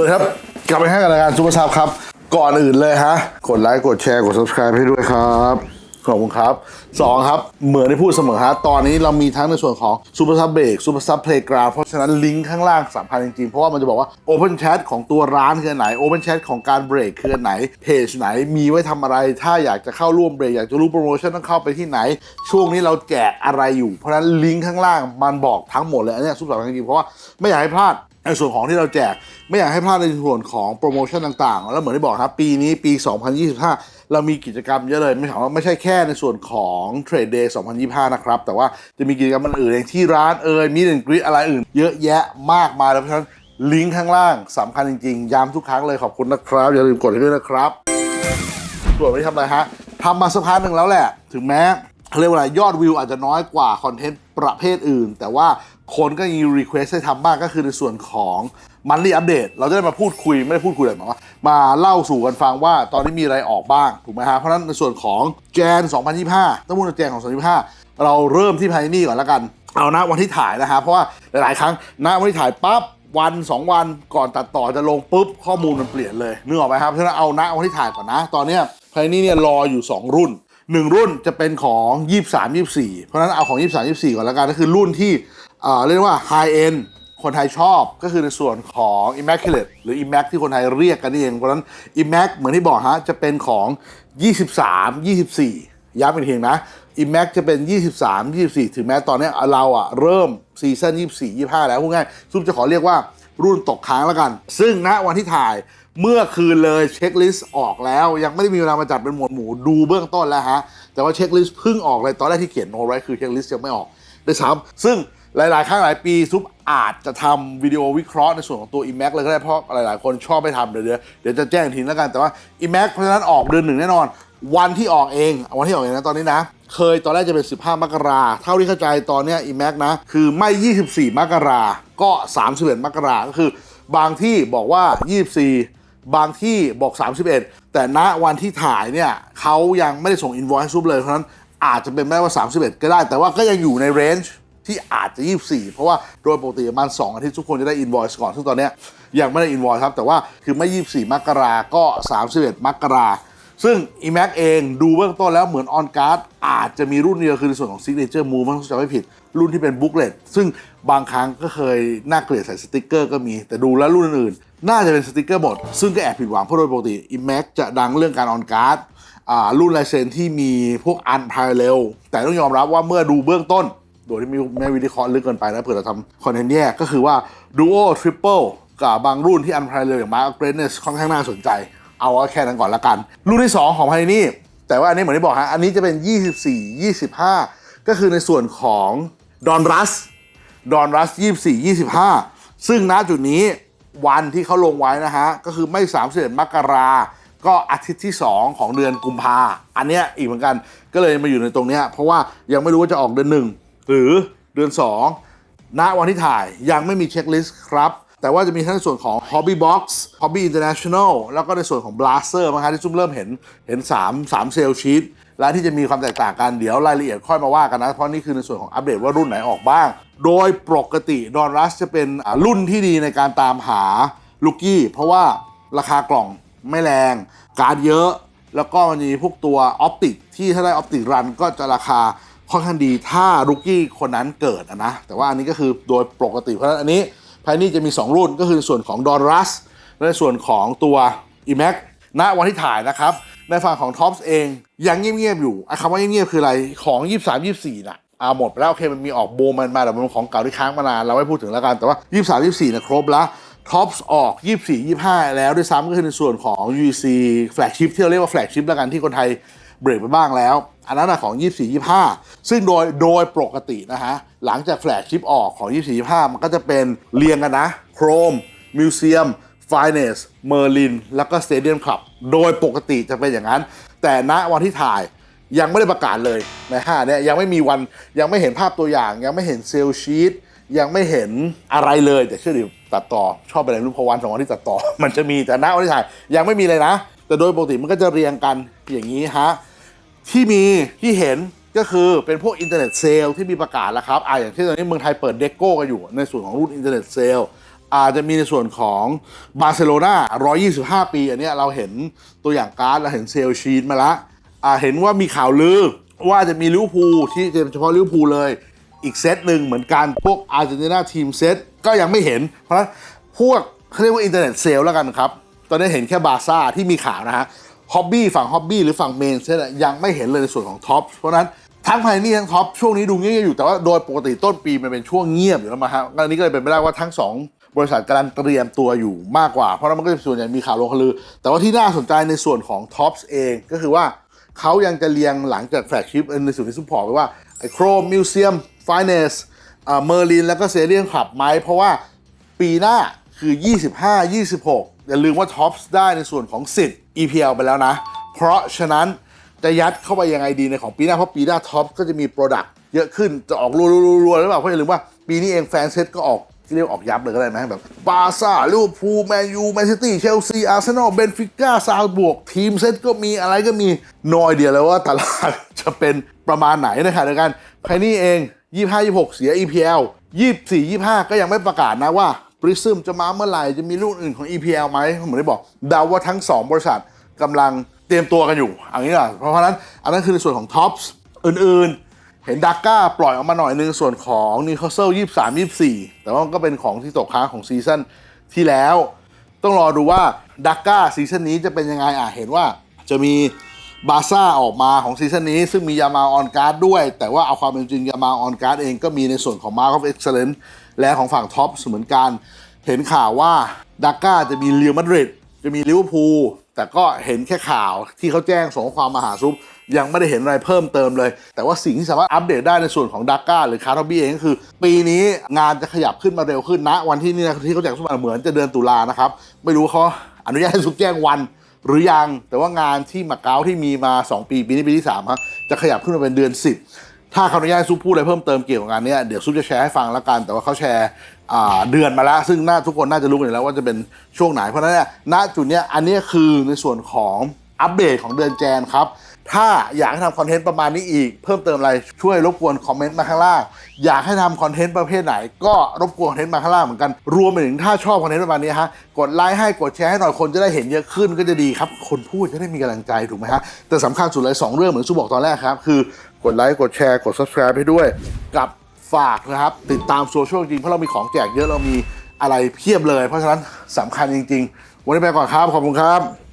วัสดีครับ กลับไปให้กับรายการซูเปอร์ซับครับ ก่อนอื่นเลยฮะ กดไลค์กดแชร์กด subscribe ให้ด้วยครับขอบคุณครับสองครับเหมือนที่พูดเสมอฮะตอนนี้เรามีทั้งในส่วนของ Super Sub Break Super Sub Playground เพราะฉะนั้นลิงก์ข้างล่างสำคัญจริงๆ เพราะว่ามันจะบอกว่า Open Chat ของตัวร้านคือไหน Open Chat ของการเบรกคือไหนเพจไหนมีไว้ทำอะไร ถ้าอยากจะเข้าร่วมเบรก อยากจะรู้โปรโมชั่นต้องเข้าไปที่ไหน ช่วงนี้เราแจกอะไรอยู่ เพราะฉะนั้นลิงก์ข้างล่างมันบอกทั้งหมดเลยอันเนี้ยสุดสำคัญจริงๆเพราะว่าไม่อยากให้พลาด ในส่วนของที่เราแจกไม่อยากให้พลาดในส่วนของโปรโมชั่นต่างๆ แล้วเหมือนที่บอกครับปีนี้ปี 2025 เรามีกิจกรรมเยอะเลย ไม่ใช่ว่าไม่ใช่แค่ในส่วนของ Trade Day 2025 นะครับ แต่ว่าจะมีกิจกรรมอื่นๆอย่างที่ร้านเอ่ยมีดนกรีอะไรอื่น เยอะแยะมากมายแล้วเพราะฉะนั้นลิงก์ข้างล่างสำคัญจริงๆ ย้ำทุกครั้งเลยขอบคุณนะครับ อย่าลืมกดให้ด้วยนะครับส่วนวันนี้ทำอะไรฮะทำมาสักพักหนึ่งแล้วแหละ ถึงแม้ เรียกว่าอะไรยอดวิวอาจจะน้อยกว่าคอนเทนต์ประเภทอื่น แต่ว่าคนก็ยังรีเควสให้ทำบ้างก็คือในส่วนของมันรีอัปเดตเราจะได้มาพูดคุย ไม่ได้พูดคุยอะไรมาว่ามาเล่าสู่กันฟังว่าตอนนี้มีอะไรออกบ้าง ถูกไหมฮะ เพราะนั้นในส่วนของแจน 2025ต้องพูดในแจนของ 2025 เราเริ่มที่ไพนี่ก่อนแล้วกัน เอานะวันที่ถ่ายนะฮะเพราะว่าหลาย ๆ ครั้งนะวันที่ถ่ายปั๊บวัน 2 วันก่อนตัดต่อจะลงปุ๊บข้อมูลมันเปลี่ยนเลยนึกออกไหมครับเพราะฉะนั้นเอานะวันที่ถ่ายก่อนนะ ตอนเนี้ยไพนี่เนี่ยรออยู่ 2 รุ่น 1รุ่นจะเป็นของ23 24เพราะฉะนั้นเอาของ23 24ก่อนแล้วกันก็คือรุ่นที่เรียกว่า High End คนไทยชอบก็คือในส่วนของ Immaculate หรือ Imac ที่คนไทยเรียกกันนี่เองเพราะนั้น Imac เหมือนที่บอกฮะจะเป็นของ 23 24 ย้ำอีกทีนะ Imac จะเป็น 23 24 ถึงแม้ตอนนี้เราอะเริ่มซีซั่น24 25 แล้วพูดง่ายซุปจะขอเรียกว่ารุ่นตกค้างแล้วกัน ซึ่งณวันที่ถ่าย เมื่อคืนเลยเช็คลิสต์ออกแล้ว ยังไม่ได้มีเวลามาจัดเป็นหมวดหมู่ดูเบื้องต้นแล้วฮะ แต่ว่าเช็คลิสต์เพิ่งออกเลยตอนแรกที่เขียนโน้ตไว้คือเช็คลิสต์ยังไม่ออกด้วยซ้ำซึ่งหลาย ๆ ครั้งหลายปีซุปอาจจะทำวิดีโอวิเคราะห์ในส่วนของตัว Imac เลยก็ได้เพราะหลาย ๆ คนชอบไปทำเดี๋ยวเดี๋ยวจะแจ้งอีกทีแล้วกันแต่ว่า Imac เพราะฉะนั้นออกเดือนหนึ่งแน่นอน วันที่ออกเอง วันที่ออกเองนะตอนนี้นะ เคยตอนแรกจะเป็น 15 มกราเท่าที่เข้าใจตอนนี้ Imac นะ คือไม่ 24 มกราก็ 31 มกราก็คือบางที่บอกว่า 24 บางที่บอก 31 แต่ณวันที่ถ่ายเนี่ยเขายังไม่ได้ส่ง invoice ซุปเลยเพราะฉะนั้นอาจจะเป็นไม่ได้ว่า 31 ก็ได้ แต่ว่าก็ยังอยู่ใน range ที่อาจจะ 24 เพราะว่าโดยปกติประมาณ 2 อาทิตย์ทุกคนจะได้ invoice ก่อน ซึ่งตอนนี้ยังไม่ได้ invoice ครับ แต่ว่าคือไม่ 24 มกราก็ 31 มกราซึ่ง eMac เองดูเบื้องต้นแล้วเหมือน on card อาจจะมีรุ่นเดียวคือในส่วนของ signature move มันจะไม่ผิด รุ่นที่เป็น booklet ซึ่งบางครั้งก็เคยน่าเกลียดใส่สติกเกอร์ก็มี แต่ดูแล้วรุ่นอื่น น่าจะเป็นสติกเกอร์หมด ซึ่งก็แอบผิดหวังเพราะโดยปกติ eMac จะดังเรื่องการ on card อ่ารุ่นลายเซนที่มีพวก unparallel แต่ต้องยอมรับว่าเมื่อดูเบื้องต้น โดยที่ไม่ไม่วิเคราะห์ลึกเกินไปนะเผื่อเราทำคอนเทนต์แยกก็คือว่า duo triple กับบางรุ่นที่ unparallel อย่าง Mark Greatness ค่อนข้างน่าสนใจ เอาแค่นั้นก่อนละกัน รุ่นที่ 2 ของไพนี่แต่ว่าอันนี้เหมือนที่บอกฮะอันนี้จะเป็น 24 25 ก็คือในส่วนของ Don Rush Don Rush 24 25 ซึ่งณจุดนี้ วันที่เขาลงไว้นะฮะ ก็คือไม่31มกราก็อาทิตย์ที่ 2 ของเดือนกุมภาอันเนี้ยอีกเหมือนกันก็เลยมาอยู่ในตรงเนี้ยเพราะว่ายังไม่รู้ว่าจะออกเดือนหนึ่งหรือเดือน 2 ณวันที่ถ่ายยังไม่มีเช็คลิสต์ครับแต่ว่าจะมีทั้งในส่วนของ Hobby Box Hobby International แล้วก็ในส่วนของ Blaster มั้งคะที่ซุ่มเริ่มเห็นเห็น 3 3 เซลชีต และที่จะมีความแตกต่างกันเดี๋ยวรายละเอียดค่อยมาว่ากันนะ เพราะนี่คือในส่วนของอัปเดตว่ารุ่นไหนออกบ้าง โดยปกติดอนรัสจะเป็นรุ่นที่ดีในการตามหาลูกี้เพราะว่าราคากล่องไม่แรง การเยอะ แล้วก็มันมีพวกตัวออปติกที่ถ้าได้ออปติกรันก็จะราคาค่อนข้างดีถ้าลูกี้คนนั้นเกิดนะ แต่ว่าอันนี้ก็คือโดยปกติเพราะฉะนั้นอันนี้ภายนี้จะมี 2 รุ่นก็คือในส่วนของดอนรัสและส่วนของตัว iMac ณวันที่ถ่ายนะครับ ในฝั่งของ Tops เองยังเงียบๆอยู่ไอคำว่าเงียบๆคืออะไรของ 23 24น่ะอ่าหมดไปแล้วโอเคมันมีออกโบมันมาแต่มันเป็นของเก่าที่ค้างมานานเราไม่พูดถึงแล้วกันแต่ว่า 23 24นี่ยครบแล้ว Tops ออก 24 25 แล้วด้วยซ้ำก็คือในส่วนของ UEC Flagship ที่เราเรียกว่า Flagship แล้วกันที่คนไทยเบรกไปบ้างแล้ว อันนั้นนะของ 24 25 ซึ่งโดยโดยปกตินะฮะ หลังจากแฟลกชิปออกของ 24 25 มันก็จะเป็นเรียงกันนะ Chrome Museum Finance Merlin แล้วก็ Stadium Club โดยปกติจะเป็นอย่างนั้น แต่ณวันที่ถ่ายยังไม่ได้ประกาศเลยในห้าเนี่ยยังไม่มีวันยังไม่เห็นภาพตัวอย่าง ยังไม่เห็นเซลชีตยังไม่เห็นอะไรเลยแต่เชื่อดิตัดต่อชอบไปไหนรูปพวันสองวันที่ตัดต่อ มันจะมีแต่ณวันที่ถ่ายยังไม่มีเลยนะ แต่โดยปกติมันก็จะเรียงกันอย่างนี้ฮะที่มีที่เห็นก็คือเป็นพวกอินเทอร์เน็ตเซลที่มีประกาศแล้วครับอ่าอย่างที่ตอนนี้เมืองไทยเปิดเด็กโก้กันอยู่ในส่วนของรุ่นอินเทอร์เน็ตเซล อาจจะมีในส่วนของบาร์เซโลนา125 ปี อันนี้เราเห็นตัวอย่างการ์ดเราเห็นเซลชีตมาละอ่าเห็นว่ามีข่าวลือว่าจะมีลิเวอร์พูลที่เฉพาะลิเวอร์พูลเลย อีกเซตหนึ่งเหมือนกันพวกอาร์เจนตินาทีมเซตก็ยังไม่เห็น เพราะพวกเขาเรียกว่าอินเทอร์เน็ตเซลแล้วกันครับ ตอนนี้เห็นแค่บาซ่าที่มีข่าวนะฮะฮ็อบบี้ฝั่งฮ็อบบี้หรือฝั่งเมนเซตยังไม่เห็นเลยในส่วนของท็อปเพราะนั้น ทั้งภายนี่ทั้งท็อปช่วงนี้ดูเงียบอยู่แต่ว่าโดยปกติต้นปีมันเป็นช่วงเงียบอยู่แล้วมาฮะอันนี้ก็เลยเป็นไปได้ว่าทั้งสองบริษัทกำลังเตรียมตัวอยู่มากกว่า เพราะนั้นมันก็จะส่วนใหญ่มีข่าวลงคลือ แต่ว่าที่น่าสนใจในส่วนของท็อปเองก็คือว่าเขายังจะเรียงหลังจากแฟลกชิพในส่วนที่ซุปพอร์ตไว้ว่าไอ้โครมิวเซียมฟินเนสเมอร์ลินแล้วก็เซเรียนขับไหมเพราะว่าปีหน้าคือ 25 26 อย่าลืมว่าท็อปส์ได้ในส่วนของสิทธิ์ EPL ไปแล้วนะ เพราะฉะนั้น จะยัดเข้าไปยังไงดีในของปีหน้า เพราะปีหน้าท็อปก็จะมีโปรดักต์เยอะขึ้นจะออกรัวๆๆหรือเปล่าเพราะอย่าลืมว่าปีนี้เองแฟนเซตก็ออกที่เรียกว่าออกยับเลยก็ได้นะแบบบาซ่าลิเวอร์พูลแมนยูแมนซิตี้เชลซีอาร์เซนอลเบนฟิก้าซาวบวก ทีมเซตก็มีอะไรก็มีนอยเดียวเลยว่าตลาดจะเป็นประมาณไหนนะครับเดียวกันไพนี่เอง 25 26 เสีย EPL 24 25 ก็ยังไม่ประกาศนะว่าปริซึมจะมาเมื่อไหร่ จะมีรุ่นอื่นของ EPL ไหมผมได้บอกเดาว่าทั้ง 2 บริษัทกำลัง เตรียมตัวกันอยู่อันนี้แหละเพราะฉะนั้นอันนั้นคือในส่วนของท็อปส์อื่นๆ เห็นดักก้าปล่อยออกมาหน่อยนึงส่วนของนิโคเซล23 24แต่ว่าก็เป็นของที่ตกค้างของซีซั่นที่แล้ว ต้องรอดูว่าดักก้าซีซั่นนี้จะเป็นยังไงอะเห็นว่าจะมีบาซ่าออกมาของซีซั่นนี้ ซึ่งมียามาออนการ์ดด้วย แต่ว่าเอาความเป็นจริงยามาออนการ์ดเองก็มีในส่วนของมาร์ of เอ็กซ์ l ลนและของฝั่งท็อปเหมือนกัน เห็นข่าวว่าดักก้าจะมีเรียลมาดริด จะมีลิเวอร์พูลแต่ก็เห็นแค่ข่าวที่เขาแจ้งส่งความมาหาซุป ยังไม่ได้เห็นอะไรเพิ่มเติมเลย แต่ว่าสิ่งที่สามารถอัปเดตได้ในส่วนของดักก้าหรือคาร์ทบี้เองก็คือ ปีนี้งานจะขยับขึ้นมาเร็วขึ้นนะ วันที่นี่นะที่เขาแจ้งซุมาเหมือนจะเดือนตุลานะครับ ไม่รู้เขาอนุญาตให้ซุปแจ้งวันหรือยัง แต่ว่างานที่มาเก๊าที่มีมา 2 ปีปีนี้ปีที่3ครับจะขยับขึ้นมาเป็นเดือน 10 ถ้าเขาอนุญาตซุปพูดอะไรเพิ่มเติมเกี่ยวกับงานนี้เดี๋ยวซุปจะแชร์ให้ฟังล้วกัน แต่ว่าเขาแชร์ เดือนมาแล้ว ซึ่งน่าทุกคนน่าจะรู้กันอยู่แล้วว่าจะเป็นช่วงไหน เพราะฉะนั้นเนี่ยณจุดเนี้ยอันนี้คือในส่วนของอัปเดตของเดือนแจนครับ ถ้าอยากให้ทำคอนเทนต์ประมาณนี้อีก เพิ่มเติมอะไรช่วยรบกวนคอมเมนต์มาข้างล่าง อยากให้ทำคอนเทนต์ประเภทไหน ก็รบกวนคอนเทนต์มาข้างล่างเหมือนกันรวมไปถึงถ้าชอบคอนเทนต์ประมาณนี้ฮะกดไลค์ให้กดแชร์ให้หน่อยคนจะได้เห็นเยอะขึ้นก็จะดีครับ คนพูดจะได้มีกำลังใจถูกไหมฮะแต่สำคัญสุดเลยสองเรื่องเหมือนซูบอกตอนแรกครับคือกดไลค์กดแชร์กด subscribe ให้ด้วยกับ ฝากนะครับ ติดตามโซเชียลจริงเพราะเรามีของแจกเยอะเรามีอะไรเพียบเลย เพราะฉะนั้นสำคัญจริง ๆ วันนี้ไปก่อนครับ ขอบคุณครับ